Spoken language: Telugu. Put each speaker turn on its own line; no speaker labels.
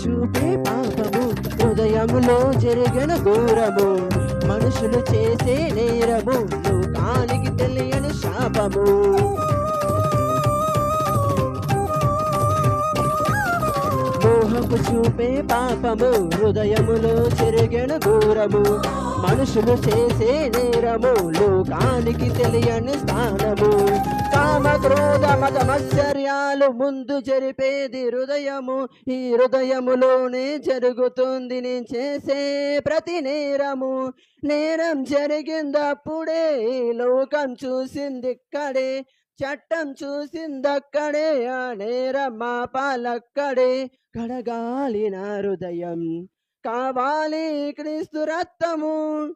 చూపే పాపము హృదయములో జరిగిన దూరము మనుషులు చేసే నేరము లోకానికి తెలియని శాపము. మోహపు చూపే పాపము హృదయములో చెరిగిన దూరము మనుషులు చేసే నేరము లోకానికి తెలియని స్థానము. కామ క్రోధ మతమశ్చర్యాలు ముందు జరిపేది హృదయము. ఈ హృదయములోనే జరుగుతుంది నేను చేసే ప్రతి నేరము. నేరం జరిగిందప్పుడే లోకం చూసింది ఇక్కడే చట్టం చూసిందక్కడే ఆ నేరం పాలక్కడే. కడగాలి నా హృదయం. కావాలి క్రీస్తు రక్తము.